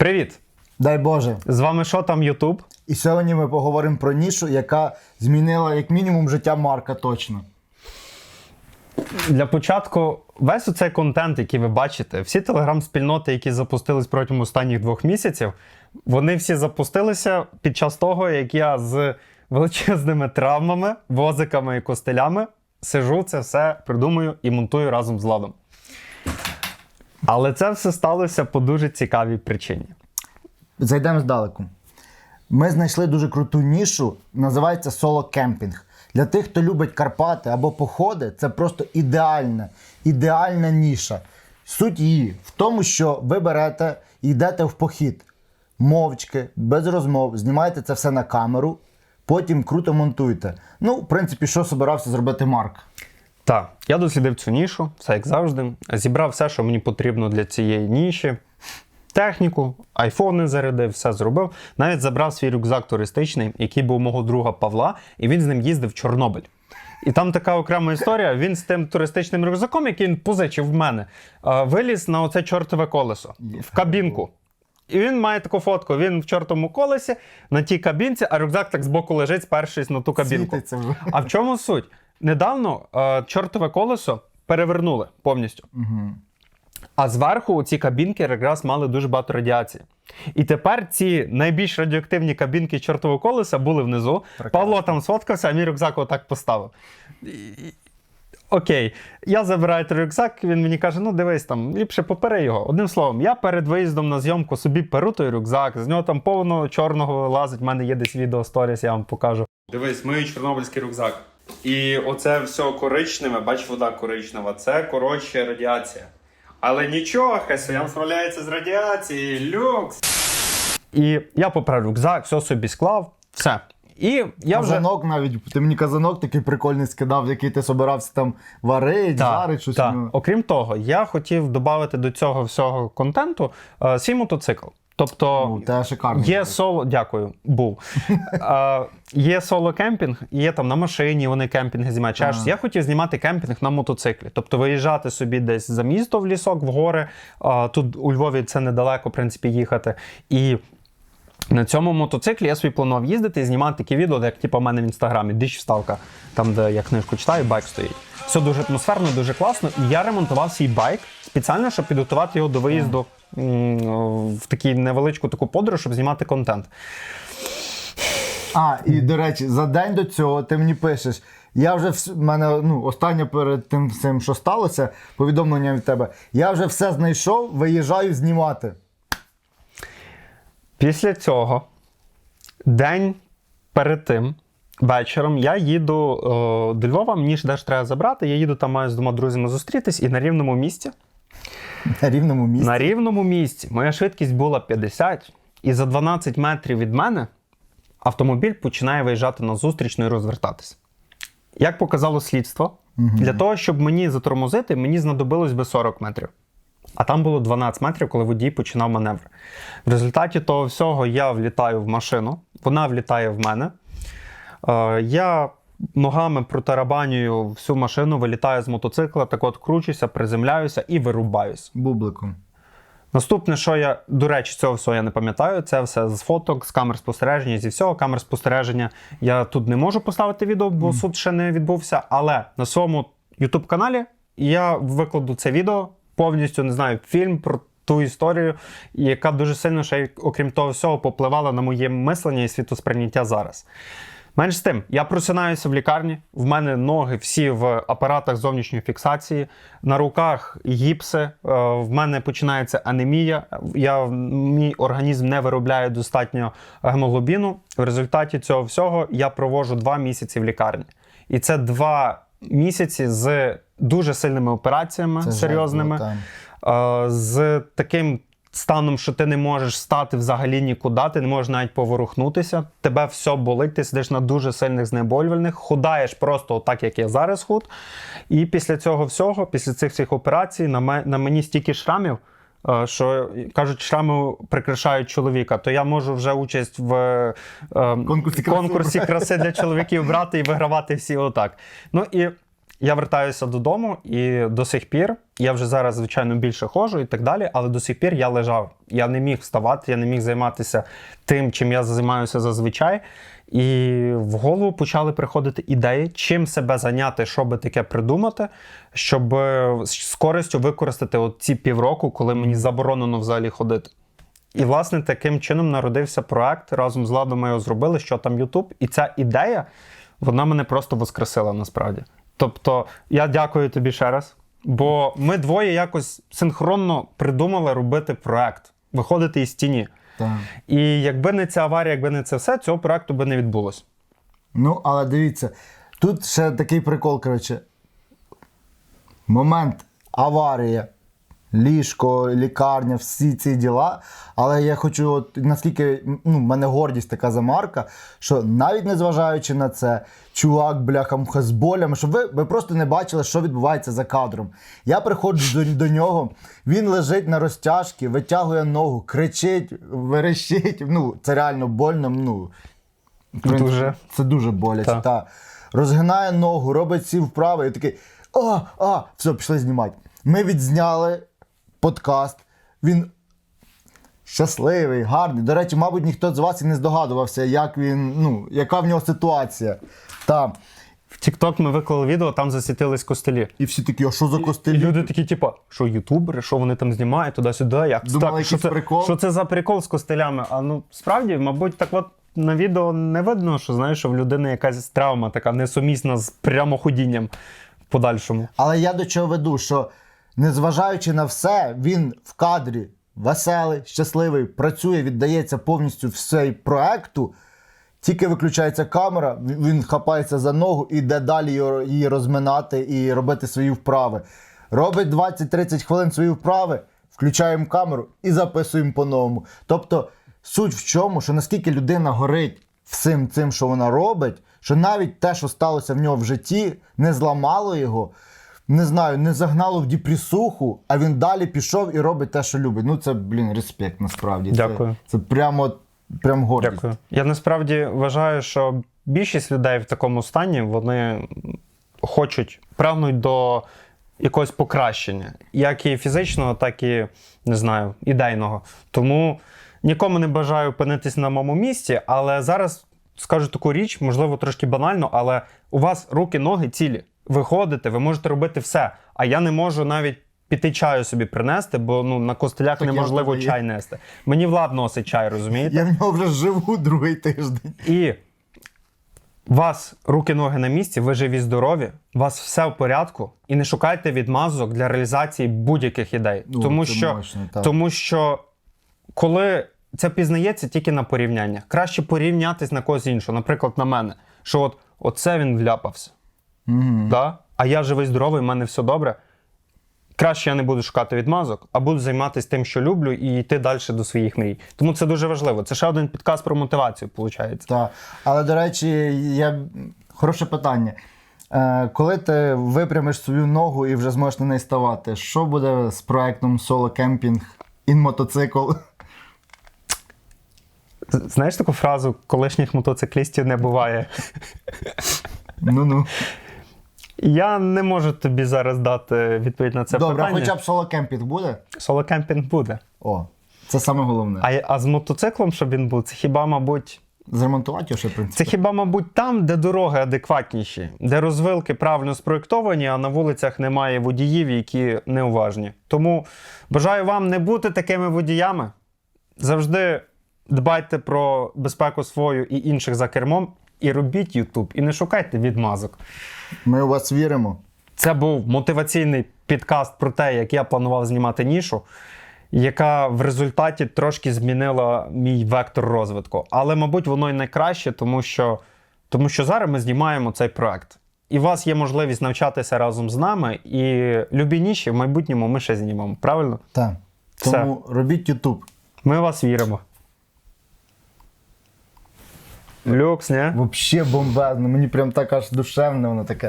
Привіт! Дай Боже. З вами що там Ютуб? І сьогодні ми поговоримо про нішу, яка змінила як мінімум життя Марка точно. Для початку, весь оцей контент, який ви бачите, всі телеграм-спільноти, які запустились протягом останніх двох місяців, вони всі запустилися під час того, як я з величезними травмами, возиками і костелями сижу, це все придумую і монтую разом з ладом. Але це все сталося по дуже цікавій причині. Зайдемо здалеку. Ми знайшли дуже круту нішу, називається соло-кемпінг. Для тих, хто любить Карпати або походи, це просто ідеальна, ідеальна ніша. Суть її в тому, що ви берете і йдете в похід мовчки, без розмов, знімаєте це все на камеру, потім круто монтуєте. Ну, в принципі, що собирався зробити Марк. Так, я дослідив цю нішу, все як завжди. Зібрав все, що мені потрібно для цієї ніші. Техніку, айфони зарядив, все зробив. Навіть забрав свій рюкзак туристичний, який був мого друга Павла, і він з ним їздив в Чорнобиль. І там така окрема історія. Він з тим туристичним рюкзаком, який він позичив в мене, е, виліз на оце чортове колесо в кабінку. І він має таку фотку. Він в чортовому колесі на тій кабінці, а рюкзак так збоку лежить, спершись на ту кабінку. А в чому суть? Недавно е, чортове колесо перевернули повністю. Угу. А зверху ці кабінки якраз мали дуже багато радіації. І тепер ці найбільш радіоактивні кабінки чортового колеса були внизу. Прекрасно. Павло там сфоткався, а мій рюкзак отак поставив. Окей, я забираю той рюкзак, він мені каже: ну дивись там, ліпше попери його. Одним словом, я перед виїздом на зйомку собі перу той рюкзак, з нього там повно чорного лазить. У мене є десь відео сторіс, я вам покажу. Дивись, мій чорнобильський рюкзак. І оце все коричневе, бач, вода коричнева, це коротше радіація. Але нічого, хай справляється з радіації, люкс. І я поправив рюкзак, все собі склав, все. І я вже. Казанок навіть, ти мені казанок такий прикольний скидав, який ти собирався там варить, жарить, щось. так. Окрім того, я хотів додати до цього всього контенту е, свій мотоцикл. Тобто Ну, те шикарний є соло, дякую, був. е, є соло кемпінг, є там на машині, вони кемпінги знімають. Чаш. Ага. Я хотів знімати кемпінг на мотоциклі. Тобто виїжджати собі десь за місто в лісок, в гори. Е, тут у Львові це недалеко, в принципі, їхати. І на цьому мотоциклі я собі планував їздити і знімати такі відео, як типу, у мене в інстаграмі, діч вставка, там, де я книжку читаю, байк стоїть. Все дуже атмосферно, дуже класно. І я ремонтував свій байк спеціально, щоб підготувати його до виїзду в таку невеличку таку подорож, щоб знімати контент. А, і до речі, за день до цього ти мені пишеш. Я вже в мене ну, останнє перед тим всім, що сталося, повідомлення від тебе. Я вже все знайшов, виїжджаю знімати. Після цього, день перед тим, вечором, я їду о, до Львова, мені ж теж треба забрати. Я їду там маю з двома друзями зустрітись і на рівному місці. На рівному місці. На рівному місці моя швидкість була 50, і за 12 метрів від мене автомобіль починає виїжджати на зустрічну і розвертатися. Як показало слідство, для того, щоб мені затормозити, мені знадобилось би 40 метрів. А там було 12 метрів, коли водій починав маневр. В результаті того всього я влітаю в машину, вона влітає в мене. Е, я ногами протарабанюю всю машину, вилітаю з мотоцикла, так от кручуся, приземляюся і вирубаюсь. Бубликом. Наступне, що я, до речі, цього всього я не пам'ятаю, це все з фоток, з камер спостереження, зі всього камер спостереження. Я тут не можу поставити відео, бо суд ще не відбувся. Але на своєму YouTube каналі я викладу це відео повністю не знаю, фільм про ту історію, яка дуже сильно ще, окрім того всього, попливала на моє мислення і світосприйняття зараз. Менш з тим, я просинаюся в лікарні. В мене ноги всі в апаратах зовнішньої фіксації, на руках гіпси. е, В мене починається анемія. Я, мій організм не виробляє достатньо гемоглобіну. В результаті цього всього я провожу два місяці в лікарні. І це два місяці з дуже сильними операціями Це серйозними жах, е, з таким станом, що ти не можеш стати взагалі нікуди, ти не можеш навіть поворухнутися. Тебе все болить, ти сидиш на дуже сильних знеболювальних, худаєш просто так, як я зараз худ. І після цього всього, після цих всіх операцій, на, на мені стільки шрамів. Е, Що кажуть, шрами прикрашають чоловіка, то я можу вже участь в е, Конкурсі конкурсі краси для чоловіків брати і вигравати всі отак. Ну і я вертаюся додому, і до сих пір я вже зараз, звичайно, більше ходжу і так далі, але до сих пір я лежав. Я не міг вставати, я не міг займатися тим, чим я займаюся зазвичай. І в голову почали приходити ідеї, чим себе зайняти, що би таке придумати, щоб е, з користю використати от ці півроку, коли мені заборонено взагалі ходити. І, власне, таким чином народився проект. Разом з Ладом ми його зробили, що там Ютуб. І ця ідея, вона мене просто воскресила насправді. Тобто, я дякую тобі ще раз. Бо ми двоє якось синхронно придумали робити проект, виходити із тіні. Так. І якби не ця аварія, якби не це все, цього проекту би не відбулося. Ну, але дивіться, тут ще такий прикол, коротше. Момент аварія, ліжко, лікарня, всі ці діла. Але я хочу, от наскільки ну, в мене гордість така за Марка, що навіть незважаючи на це, чувак, бляха, з болями, щоб ви, ви просто не бачили, що відбувається за кадром. Я приходжу до, до нього, він лежить на розтяжці, витягує ногу, кричить, верещить. Ну, це реально больно. Ну, Дуже. Це дуже боляче. Так. Та. Розгинає ногу, робить ці вправи і такий. А, а, все, пішли знімати. Ми відзняли подкаст. Він щасливий, гарний. До речі, мабуть, ніхто з вас і не здогадувався, як він, ну, яка в нього ситуація. Та. В TikTok ми виклали відео, там засвітились костелі. І всі такі, а що за І костелі? люди такі, типу, що ютубери, що вони там знімають туди-сюди, як Думали, що якийсь це, прикол? що це за прикол з костелями? А ну справді, мабуть, так от на відео не видно, що знаєш, що в людини якась травма така несумісна з прямоходінням в подальшому. Але я до чого веду, що незважаючи на все, він в кадрі веселий, щасливий, працює, віддається повністю всей проекту. Тільки виключається камера, він- хапається за ногу і йде далі її розминати і робити свої вправи. Робить 20-30 хвилин свої вправи, включаємо камеру і записуємо по-новому. Тобто, суть в чому, що наскільки людина горить всім цим, що вона робить, що навіть те, що сталося в нього в житті, не зламало його, не знаю, не загнало в діпресуху, а він далі пішов і робить те, що любить. Ну це, блін, респект насправді. Це- Дякую. Це, прямо, прям гордість. Дякую. Я насправді вважаю, що більшість людей в такому стані вони хочуть, прагнуть до якогось покращення, як і фізичного, так і не знаю, ідейного. Тому нікому не бажаю опинитись на моєму місці, але зараз скажу таку річ, можливо, трошки банально, але у вас руки, ноги цілі. Ви ходите, ви можете робити все. А я не можу навіть піти чаю собі принести, бо ну на костелях Так неможливо чай нести. Мені влад носить чай, розумієте? Я в нього вже живу другий тиждень. І у вас руки, ноги на місці, ви живі, здорові, у вас все в порядку, і не шукайте відмазок для реалізації будь-яких ідей. Ну, тому, що, мощно, тому що коли це пізнається тільки на порівняння, краще порівнятись на когось іншого, наприклад, на мене, що от оце він вляпався. Угу. Да? А я живий, здоровий, в мене все добре. Краще я не буду шукати відмазок, а буду займатися тим, що люблю, і йти далі до своїх мрій. Тому це дуже важливо. Це ще один підказ про мотивацію, виходить. Так. Але, до речі, я... хороше питання. Е, коли ти випрямиш свою ногу і вже зможеш на неї ставати, що буде з проектом соло кемпінг ін мотоцикл? Знаєш таку фразу колишніх мотоциклістів не буває. Ну ну. Я не можу тобі зараз дати відповідь на це Добре, питання. хоча б соло кемпінг буде? Соло-кемпінг буде. О, це саме головне. А, а з мотоциклом, щоб він був, це хіба, мабуть, Зремонтувати його ще, в принципі. це хіба, мабуть, там, де дороги адекватніші, де розвилки правильно спроєктовані, а на вулицях немає водіїв, які неуважні. Тому бажаю вам не бути такими водіями. Завжди дбайте про безпеку свою і інших за кермом, і робіть YouTube, і не шукайте відмазок. Ми у вас віримо. Це був мотиваційний підкаст про те, як я планував знімати нішу, яка в результаті трошки змінила мій вектор розвитку. Але, мабуть, воно й найкраще, тому що, тому що зараз ми знімаємо цей проект. І у вас є можливість навчатися разом з нами, і любі ніші в майбутньому ми ще знімемо. Правильно? Так. Все. Тому робіть Ютуб. Ми вас віримо. Люкс, не? Вообще бомбезно. Мені прям так аж душевно, воно таке.